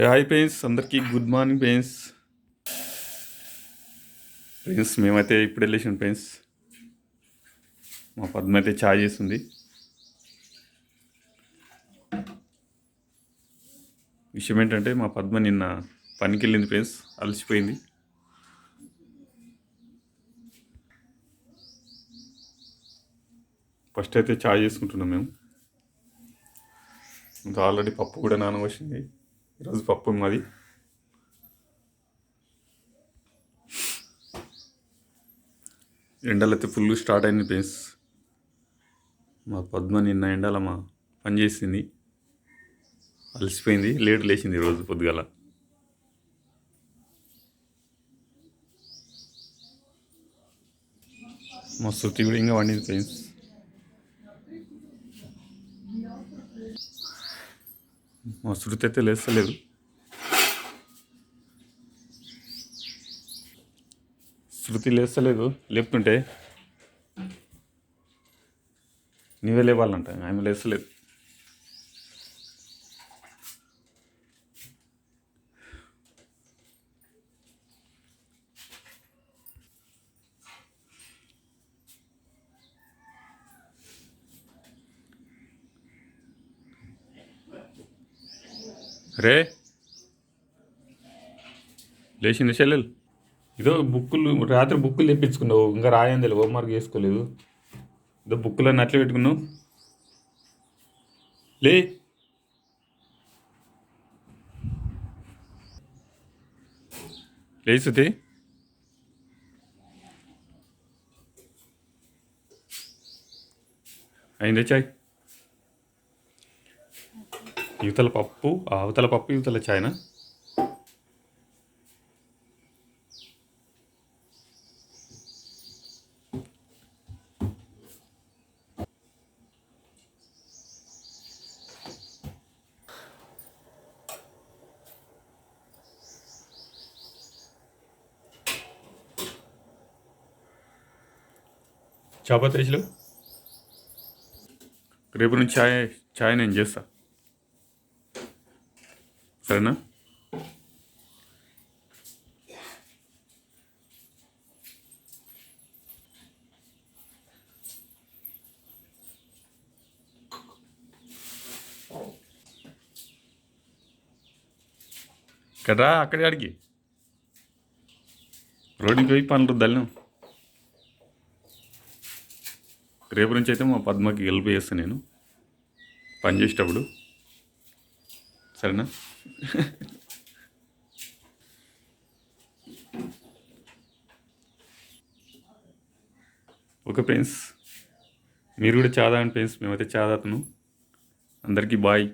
Hi పెయిన్స్ అందరికీ good morning పెయిన్స్ పెయిన్స్ మేమైతే ఇప్పుడు వెళ్ళేసాం పెయిన్స్ మా పద్మ అయితే ఛాయ్ చేస్తుంది. విషయం ఏంటంటే మా పద్మ నిన్న పనికి వెళ్ళింది ఫ్రెండ్స్ అలసిపోయింది. ఫస్ట్ అయితే ఛాయ్ చేసుకుంటున్నాం మేము. ఇంకా ఆల్రెడీ పప్పు కూడా నానవచ్చింది ఈరోజు పప్పు మాది ఎండలైతే ఫుల్ స్టార్ట్ అయింది ప్లేస్ మా పద్మ నిన్న ఎండల మా పని చేసింది. అలసిపోయింది లేట్ లేచింది ఈరోజు పొద్దుగల. మా శృతి కూడా ఇంకా వండింది ఫ్రెండ్స్ మా శృతి అయితే లేస్తలేదు. శృతి లేస్తలేదు లేపుతుంటే. నీవే లేవాలంట ఆమె లేస్తలేదు. రే. లేచింది చెల్లెలు. ఇదో బుక్కులు రాత్రి బుక్కులు తెప్పించుకున్నావు. ఇంకా రాయంది హోంవర్క్ చేసుకోలేదు. ఇదో బుక్కులన్నీ అట్లే పెట్టుకున్నావు. లే. లే శృతి. అయిందే చాయ్? యువతల పప్పు అవతల పప్పు యువతల చాయ్నా? చాపత్రి రేపు నుంచి ఛాయ్ ఛాయ్ నేను చేస్తా. సరేనా? కదరా అక్కడే అడిగి రోడ్డుకి పోయి పనులు దళ్ళం రేపు నుంచి అయితే మా పద్మకి గెలిపి చేస్తాను నేను. పని చేసేటప్పుడు. సరేనా? ఓకే ఫ్రెండ్స్ మీరు కూడా చాలా అని ఫ్రెండ్స్. మేమైతే చాలా అందరికీ బాయ్.